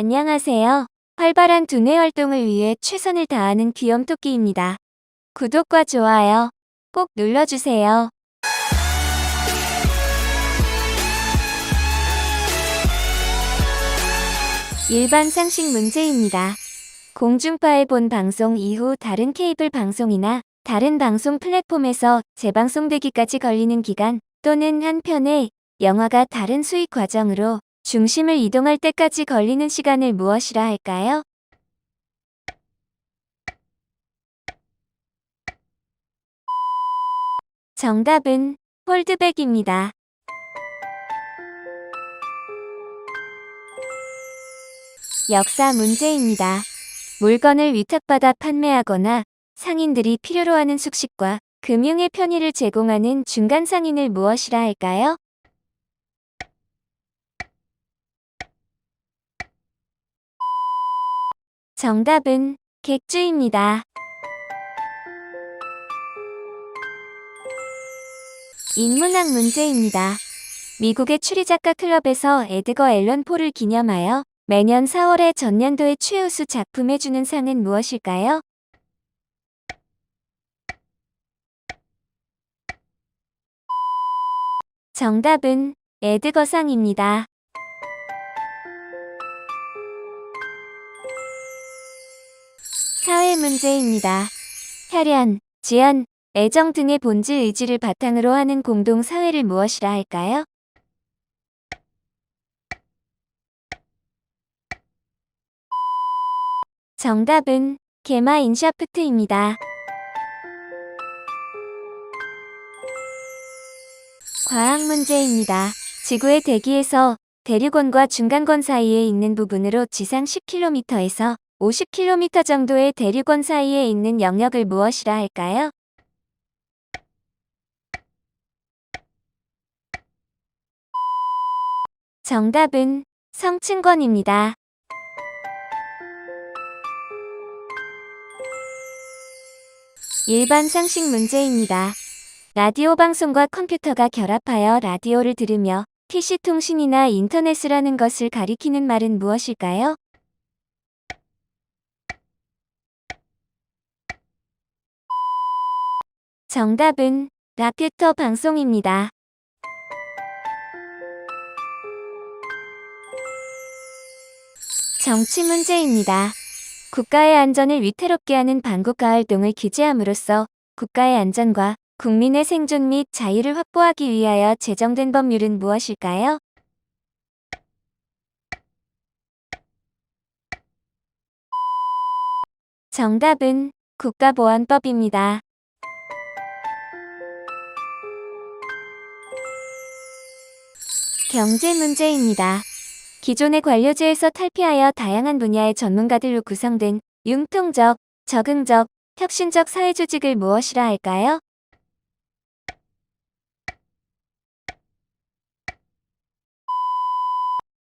안녕하세요. 활발한 두뇌 활동을 위해 최선을 다하는 귀염토끼입니다. 구독과 좋아요 꼭 눌러주세요. 일반 상식 문제입니다. 공중파에 본 방송 이후 다른 케이블 방송이나 다른 방송 플랫폼에서 재방송되기까지 걸리는 기간 또는 한 편의 영화가 다른 수익 과정으로 중심을 이동할 때까지 걸리는 시간을 무엇이라 할까요? 정답은 홀드백입니다. 역사 문제입니다. 물건을 위탁받아 판매하거나 상인들이 필요로 하는 숙식과 금융의 편의를 제공하는 중간 상인을 무엇이라 할까요? 정답은 객주입니다. 인문학 문제입니다. 미국의 추리작가 클럽에서 에드거 앨런 포를 기념하여 매년 4월에 전년도의 최우수 작품에 주는 상은 무엇일까요? 정답은 에드거상입니다. 사회 문제입니다. 혈연, 지연, 애정 등의 본질 의지를 바탕으로 하는 공동 사회를 무엇이라 할까요? 정답은 게마 인샤프트입니다. 과학 문제입니다. 지구의 대기에서 대륙원과 중간권 사이에 있는 부분으로 지상 10km에서 50km 정도의 대륙원 사이에 있는 영역을 무엇이라 할까요? 정답은 성층권입니다. 일반 상식 문제입니다. 라디오 방송과 컴퓨터가 결합하여 라디오를 들으며 PC 통신이나 인터넷을 하는 것을 가리키는 말은 무엇일까요? 정답은 라퓨터 방송입니다. 정치 문제입니다. 국가의 안전을 위태롭게 하는 반국가 활동을 규제함으로써 국가의 안전과 국민의 생존 및 자유를 확보하기 위하여 제정된 법률은 무엇일까요? 정답은 국가보안법입니다. 경제 문제입니다. 기존의 관료제에서 탈피하여 다양한 분야의 전문가들로 구성된 융통적, 적응적, 혁신적 사회조직을 무엇이라 할까요?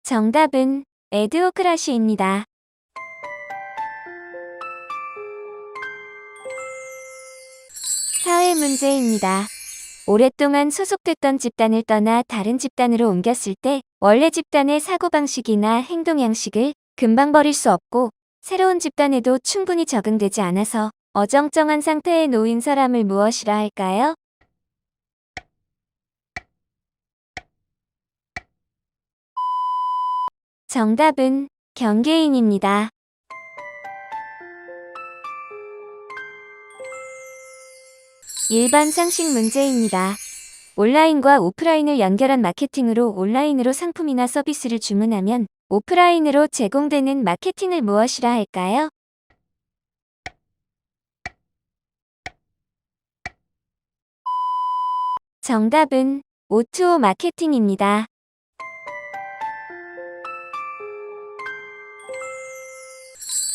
정답은 에드오크라시입니다. 사회 문제입니다. 오랫동안 소속됐던 집단을 떠나 다른 집단으로 옮겼을 때 원래 집단의 사고방식이나 행동 양식을 금방 버릴 수 없고 새로운 집단에도 충분히 적응되지 않아서 어정쩡한 상태에 놓인 사람을 무엇이라 할까요? 정답은 경계인입니다. 일반 상식 문제입니다. 온라인과 오프라인을 연결한 마케팅으로 온라인으로 상품이나 서비스를 주문하면 오프라인으로 제공되는 마케팅을 무엇이라 할까요? 정답은 O2O 마케팅입니다.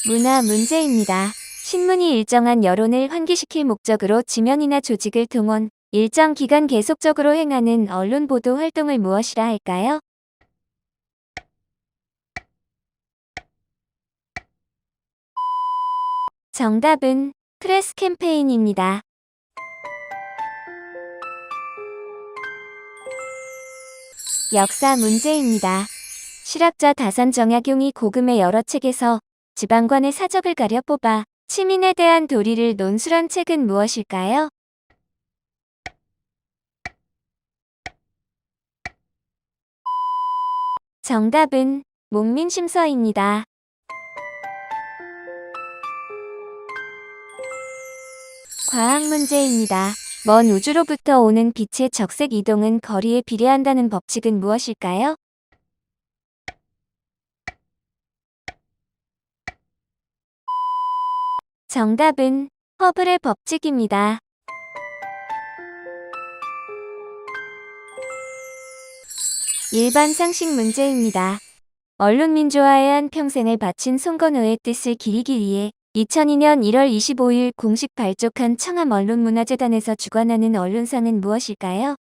문화 문제입니다. 신문이 일정한 여론을 환기시킬 목적으로 지면이나 조직을 동원, 일정 기간 계속적으로 행하는 언론 보도 활동을 무엇이라 할까요? 정답은 프레스 캠페인입니다. 역사 문제입니다. 실학자 다산 정약용이 고금의 여러 책에서 지방관의 사적을 가려 뽑아 치민에 대한 도리를 논술한 책은 무엇일까요? 정답은 목민심서입니다. 과학 문제입니다. 먼 우주로부터 오는 빛의 적색 이동은 거리에 비례한다는 법칙은 무엇일까요? 정답은 허블의 법칙입니다. 일반 상식 문제입니다. 언론민주화에 한 평생을 바친 송건호의 뜻을 기리기 위해 2002년 1월 25일 공식 발족한 청암 언론문화재단에서 주관하는 언론상은 무엇일까요?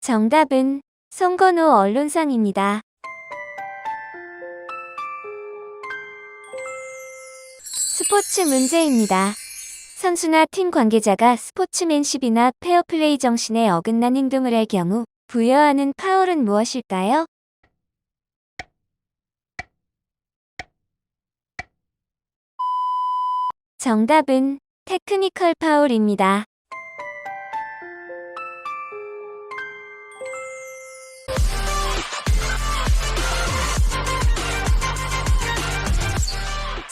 정답은 송건호 언론상입니다. 스포츠 문제입니다. 선수나 팀 관계자가 스포츠맨십이나 페어플레이 정신에 어긋난 행동을 할 경우 부여하는 파울은 무엇일까요? 정답은 테크니컬 파울입니다.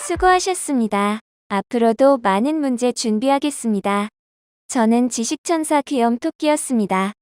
수고하셨습니다. 앞으로도 많은 문제 준비하겠습니다. 저는 지식천사 귀염토끼였습니다.